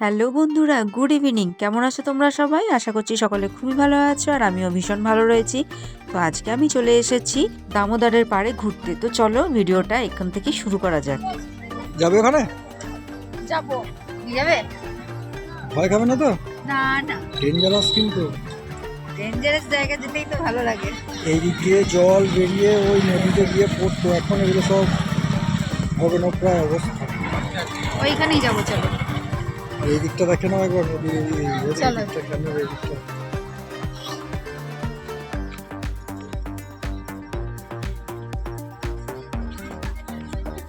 Hello বন্ধুরা good evening. কেমন আছো তোমরা সবাই? আশা করছি সকলে খুবই ভালো আছো আর আমিও ভীষণ ভালো রয়েছি। তো আজকে আমি চলে এসেছি দামোদরের পাড়ে ঘুরতে। তো চলো ভিডিওটা এখান থেকে শুরু করা যাক। যাবে ওখানে? যাব। যাবে? ভয় খাবে না তো? না না। ডেঞ্জারাস কিন্তু। ডেঞ্জারাস জায়গা যেতেই তো ভালো লাগে। এই দিক দিয়ে জল বেরিয়ে ওই নদীতে গিয়ে পড়তো। এখন এগুলো সব হবে না প্রায় অবস্থা। ওইখানেই যাব চলো। এই দিকটা দেখে নাও একবার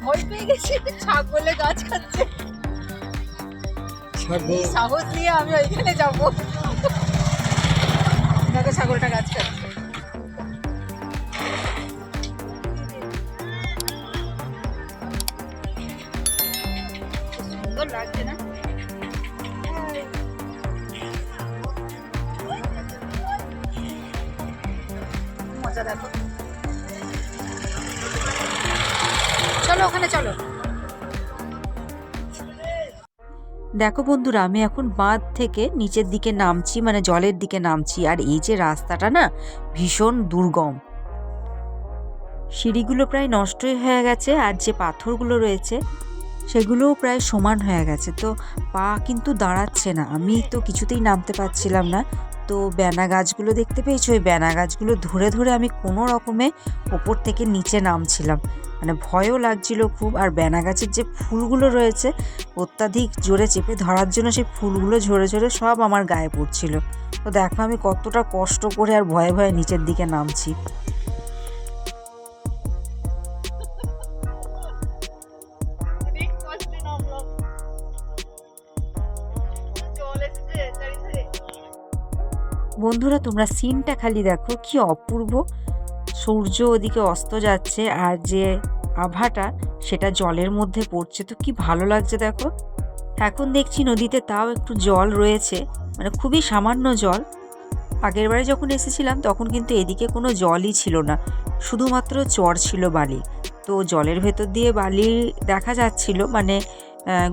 ভয় পেয়ে গেছি ছাগলে গাছ খাচ্ছে। সাহস নিয়ে আমি ওইখানে যাব। দেখো ছাগলটা গাছ খাচ্ছে। সুন্দর লাগছে না? চলো, ওখানে চলো। দেখো বন্ধুরা, আমি এখন বাঁধ থেকে নিচের দিকে নামছি মানে জলের দিকে নামছি, আর এই যে রাস্তাটা না ভীষণ দুর্গম। সিঁড়িগুলো প্রায় নষ্টই হয়ে গেছে, আর যে পাথরগুলো রয়েছে, সেগুলোও প্রায় সমান হয়ে গেছে। তো পা কিন্তু দাঁড়াচ্ছে না, আমি তো কিছুতেই নামতে পারছিলাম না। তো ব্যানা গাছগুলো দেখতে পেয়েছি? ওই ব্যানা গাছগুলো ধরে ধরে আমি কোনো রকমে ওপর থেকে নিচে নামছিলাম। মানে ভয়ও লাগছিল খুব। আর ব্যানা গাছের যে ফুলগুলো রয়েছে, অত্যাধিক জোরে চেপে ধরার জন্য সেই ফুলগুলো ঝরে ঝরে সব আমার গায়ে পড়ছিল। তো দেখো আমি কতটা কষ্ট করে আর ভয়ে ভয়ে নিচের দিকে নামছি। বন্ধুরা, তোমরা সিনটা খালি দেখো, কি অপূর্ব। সূর্য ওদিকে অস্ত যাচ্ছে আর যে আভাটা, সেটা জলের মধ্যে পড়ছে। তো কি ভালো লাগছে দেখো। এখন দেখছি নদীতে তাও একটু জল রয়েছে মানে খুবই সামান্য জল। আগের বারে যখন এসেছিলাম, তখন কিন্তু এদিকে কোনো জলই ছিল না। শুধুমাত্র চর ছিল বালি। তো জলের ভেতর দিয়ে বালি দেখা যাচ্ছিল মানে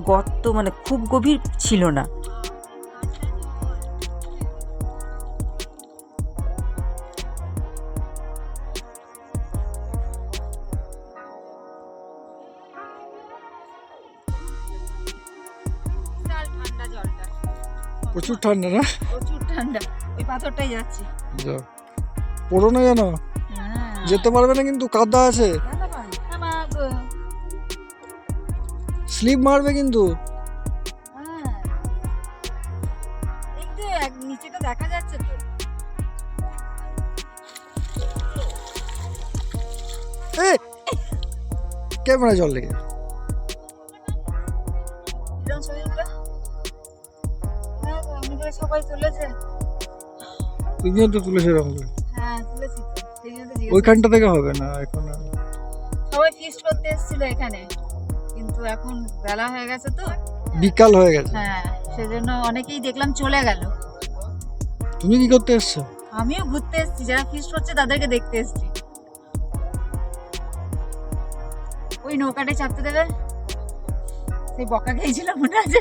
গর্ত মানে খুব গভীর ছিল না। প্রচুর ঠান্ডা না? প্রচুর ঠান্ডা। ওই পাথরটাই যাচ্ছে। যাও পড়ো না জানো যেতে পারবে না কিন্তু কাদা আছে। স্লিপ মারবে কিন্তু। হ্যাঁ। একটু এক- নিচেটা দেখা যাচ্ছে তো। এ ক্যামেরা জল লেগে করে সবাই তুলেছে? তুমিও তো তুলেছে এরকম করে। হ্যাঁ তুলেছি তো। ওইখানটা থেকে হবে না এখন সবাই ফিস্ট করতে এসেছিল এখানে। কিন্তু এখন বেলা হয়ে গেছে তো। বিকাল হয়ে গেছে? হ্যাঁ সেজন্য অনেকেই দেখলাম চলে গেল। তুমি কি করতে এসছো? আমিও ঘুরতে এসেছি। যারা ফিস্ট করছে তাদেরকে দেখতে এসেছি। ওই নৌকাটায় চাপতে দেবে? সেই বকা খেয়েছিল মনে আছে?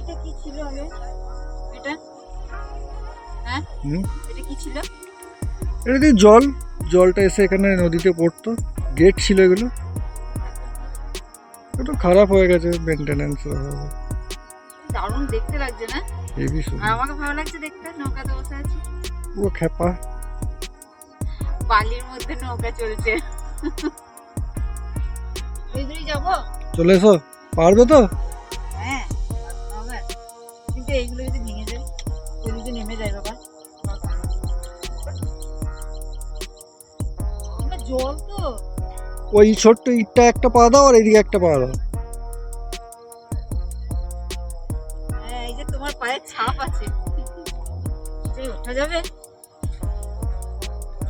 এটা কি ছিল আগে? এটা? হ্যাঁ? এটা কি ছিল? এটা দিয়ে জল জলটা এসে এখানে নদীতে পড়তো। গেট ছিল এগুলো। একটু খারাপ হয়ে গেছে মেনটেনেন্স দারুণ দেখতে লাগছে না? হেভি আর আমাকে ভালো লাগছে দেখতে নৌকাতে বসে আছি। পুরো খেপা বালির মধ্যে নৌকা চলছে। যাব? চলে এসো। পারবে তো? হ্যাঁ কিন্তু এইগুলো যদি ভেঙে যায় কেউ যদি নেমে যায় বাবা। জল তো। ওই ছোট্ট ইটটা একটা পা দাও আর এইদিকে একটা পা দাও। হ্যাঁ এই যে তোমার পায়ের ছাপ আছে। ওঠা যাবে?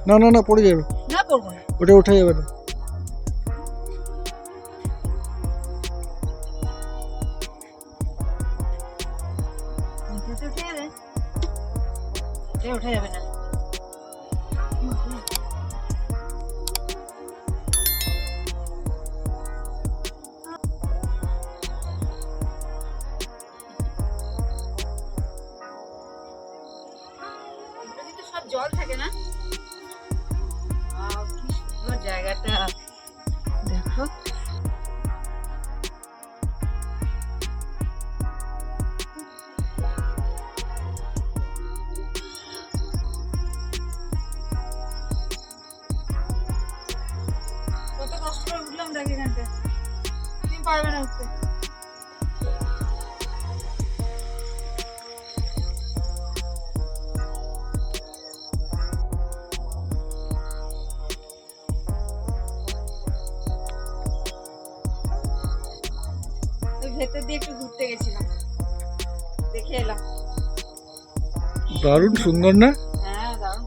না না না পড়ে যাবে। না করব না। ওটা উঠে যাবে না। deben দেখে এলাম দারুণ সুন্দর না? হ্যাঁ দারুণ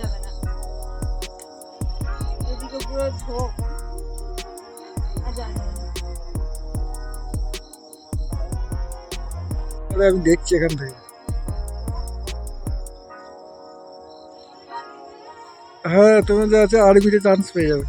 যাবে না। এদিকে পুরো ঝোঁক আমি দেখছি এখান থেকে। হ্যাঁ তুমি যা আছে আরবিতে চান্স পেয়ে যাবে।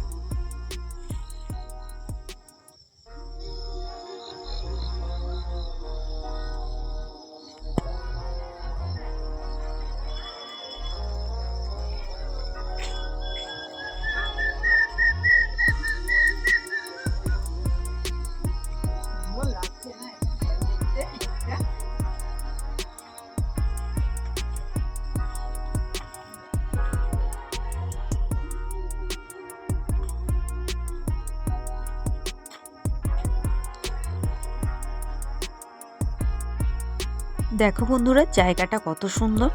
দেখো বন্ধুরা, জায়গাটা কত সুন্দর।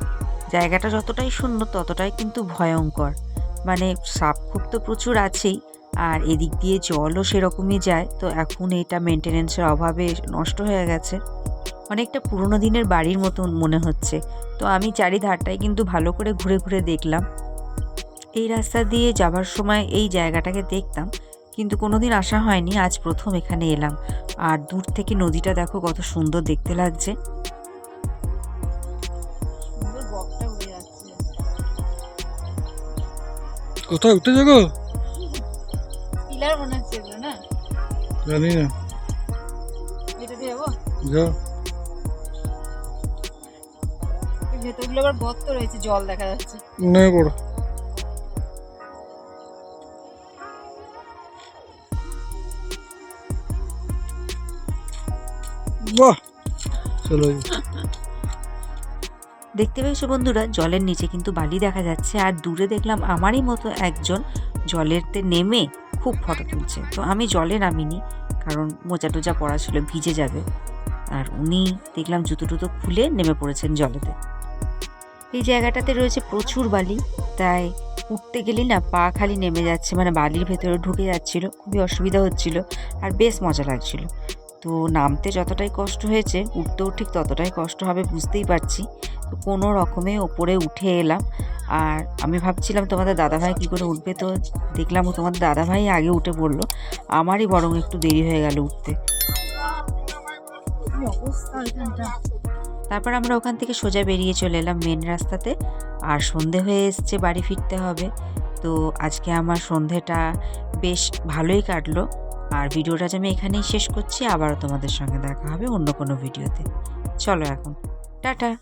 জায়গাটা যতটাই সুন্দর ততটাই কিন্তু ভয়ঙ্কর। মানে সাপ খুব তো প্রচুর আছেই, আর এদিক দিয়ে জলও সেরকমই যায়। তো এখন এটা মেনটেনেন্সের অভাবে নষ্ট হয়ে গেছে। অনেকটা পুরোনো দিনের বাড়ির মতন মনে হচ্ছে। তো আমি চারিধারটাই কিন্তু ভালো করে ঘুরে ঘুরে দেখলাম। এই রাস্তা দিয়ে যাবার সময় এই জায়গাটাকে দেখতাম, কিন্তু কোনো দিন আসা হয়নি। আজ প্রথম এখানে এলাম। আর দূর থেকে নদীটা দেখো কত সুন্দর দেখতে লাগছে। কোথায়? উঠতে যাব? পিলার না? জানি না। এটা দিয়ে যাব? ভেতরগুলো আবার গর্ত রয়েছে জল দেখা যাচ্ছে। পড়ো। বাহ! চলো দেখতে পেয়েছ বন্ধুরা, জলের নিচে কিন্তু বালি দেখা যাচ্ছে আর দূরে দেখলাম আমারই মতো একজন জলেরতে নেমে খুব ফটো তুলছে। তো আমি জলে নামিনি কারণ মোজা টোজা পড়া ছিল, ভিজে যাবে। আর উনি দেখলাম জুতো টুতো খুলে নেমে পড়েছেন জলেতে। এই জায়গাটাতে রয়েছে প্রচুর বালি, তাই উঠতে গেলে না পা খালি নেমে যাচ্ছে মানে বালির ভেতরে ঢুকে যাচ্ছিল, খুবই অসুবিধা হচ্ছিল আর বেশ মজা লাগছিল। তো নামতে যতটাই কষ্ট হয়েছে, উঠতেও ঠিক ততটাই কষ্ট হবে বুঝতেই পারছি। কোনো রকমে ওপরে উঠে এলাম। আর আমি ভাবছিলাম তোমাদের দাদাভাই কী করে উঠবে তো দেখলাম ও তোমাদের দাদাভাই আগে উঠে পড়ল। আমারই বরং একটু দেরি হয়ে গেল উঠতে। তারপর আমরা ওখান থেকে সোজা বেরিয়ে চলে এলাম মেন রাস্তাতে। আর সন্ধে হয়ে এসছে বাড়ি ফিরতে হবে। তো আজকে আমার সন্ধেটা বেশ ভালোই কাটলো। আর ভিডিওটা যে আমি এখানেই শেষ করছি। আবারও তোমাদের সঙ্গে দেখা হবে অন্য কোনো ভিডিওতে। চলো এখন। টাটা।